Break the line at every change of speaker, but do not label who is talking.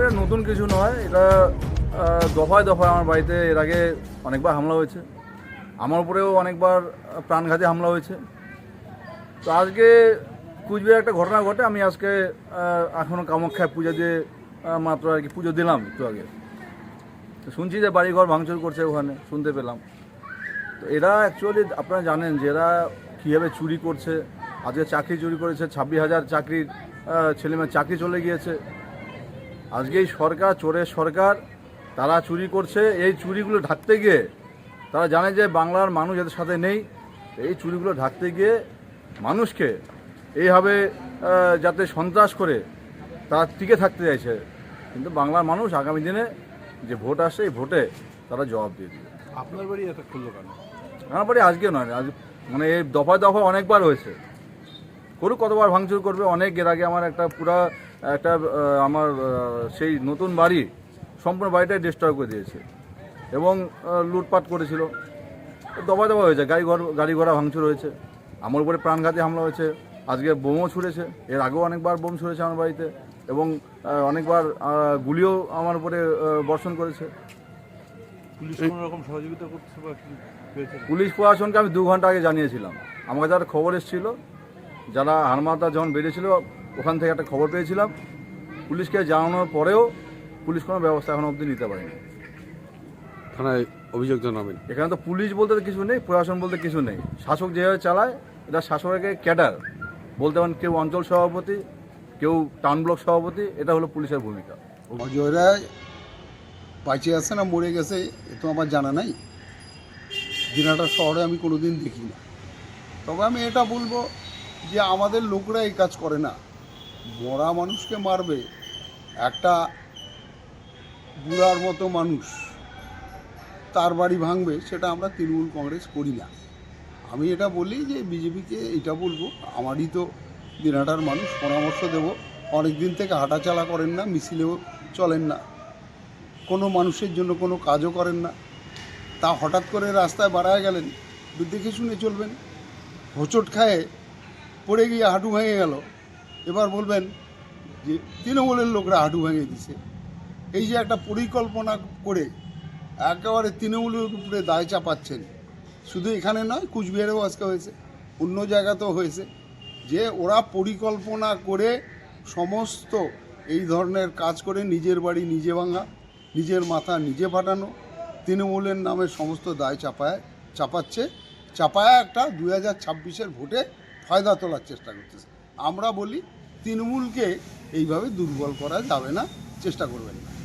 এটা নতুন কিছু নয়, এটা দফায় দফায় আমার বাড়িতে এর আগে অনেকবার হামলা হয়েছে। আমার উপরেও অনেকবার প্রাণঘাতী হামলা হয়েছে। তো আজকে কুচবিহার একটা ঘটনা ঘটে, আমি আজকে এখনও কামাখ্যায় পুজো দিয়ে মাত্র আর কি পুজো দিলাম একটু আগে। তো শুনছি যে বাড়িঘর ভাঙচুর করছে ওখানে, শুনতে পেলাম। তো এরা অ্যাকচুয়ালি আপনারা জানেন যে এরা কীভাবে চুরি করছে, আজকে চাকরি চুরি করেছে, ছাব্বিশ হাজার চাকরির ছেলেমেয়ের চাকরি চলে গিয়েছে। আজকে এই সরকার চোরের সরকার তারা চুরি করছে। এই চুরিগুলো ঢাকতে গিয়ে তারা জানে যে বাংলার মানুষ এদের সাথে নেই। এই চুরিগুলো ঢাকতে গিয়ে মানুষকে এইভাবে যাতে সন্ত্রাস করে তারা টিকে থাকতে চাইছে। কিন্তু বাংলার মানুষ আগামী দিনে যে ভোট আসে এই ভোটে তারা জবাব দিয়ে দিবে।
আপনার বাড়ি এটা খুললো কেন?
আমার বাড়ি আজকে নয় আজ মানে এই দফায় দফায় অনেকবার হয়েছে। করুক কতবার ভাঙচুর করবে অনেক এর আগে আমার একটা পুরা একটা আমার সেই নতুন বাড়ি সম্পূর্ণ বাড়িটাই ডিস্ট্রয় করে দিয়েছে এবং লুটপাট করেছিল। দফায় দফা হয়েছে গাড়ি ঘর গাড়ি ঘোড়া ভাঙচুর হয়েছে আমার উপরে প্রাণঘাতী হামলা হয়েছে আজকে বোমও ছুঁড়েছে এর আগেও অনেকবার বোম ছুঁড়েছে আমার বাড়িতে এবং অনেকবার গুলিও আমার উপরে বর্ষণ করেছে।
পুলিশ
প্রশাসনকে আমি দু ঘণ্টা আগে জানিয়েছিলাম। আমার কাছে একটা খবর এসেছিল যারা হারমাতা যখন বেরিয়েছিল ওখান থেকে একটা খবর পেয়েছিলাম। পুলিশকে জানানোর পরেও পুলিশ কোনো ব্যবস্থা এখনও অবধি নিতে পারেনি।
থানায় অভিযোগ জানাবেন।
এখানে তো পুলিশ বলতে তো কিছু নেই প্রশাসন বলতে কিছু নেই। শাসক যেভাবে চালায় এটা শাসকের ক্যাডার। বলতে পারেন কেউ অঞ্চল সভাপতি কেউ টাউন ব্লক সভাপতি এটা হলো পুলিশের ভূমিকা।
অজয়রা বাঁচে আছে না মরে গেছে এ তো আমার জানা নাই। দিনাটা শহরে আমি কোনোদিন দেখি না তবে আমি এটা বলব যে আমাদের লোকরা এই কাজ করে না। মরা মানুষকে মারবে একটা বুড়ার মতো মানুষ, তার বাড়ি ভাঙবে সেটা আমরা তৃণমূল কংগ্রেস করি না। আমি এটা বলি যে বিজেপিকে এটা বলব, আমারই তো দিনাটার মানুষ, পরামর্শ দেব। অনেক দিন থেকে হাঁটাচালা করেন না, মিছিলেও চলেন না। কোনো মানুষের জন্য কোনো কাজও করেন না। তা হঠাৎ করে রাস্তায় বাড়ায় গেলেন, দেখে শুনে চলবেন। হোঁচট খায়ে পড়ে গিয়ে হাঁটু ভেঙে গেল। এবার বলবেন যে তৃণমূলের লোকরা হাঁটু ভেঙে দিছে। এই যে একটা পরিকল্পনা করে একেবারে তৃণমূলের উপরে দায় চাপাচ্ছেন, শুধু এখানে নয়, কুচবিহারেও আজকে হয়েছে, অন্য জায়গাতেও হয়েছে। যে ওরা পরিকল্পনা করে সমস্ত এই ধরনের কাজ করে নিজের বাড়ি নিজে ভাঙা, নিজের মাথা নিজে ফাটানো, তৃণমূলের নামে সমস্ত দায় চাপায়, চাপাচ্ছে। চাপায় একটা দু হাজার ভোটে ফায়দা তোলার চেষ্টা করতেছে। আমরা বলি, তৃণমূলকে এইভাবে দুর্বল করা যাবে না, চেষ্টা করবেন না।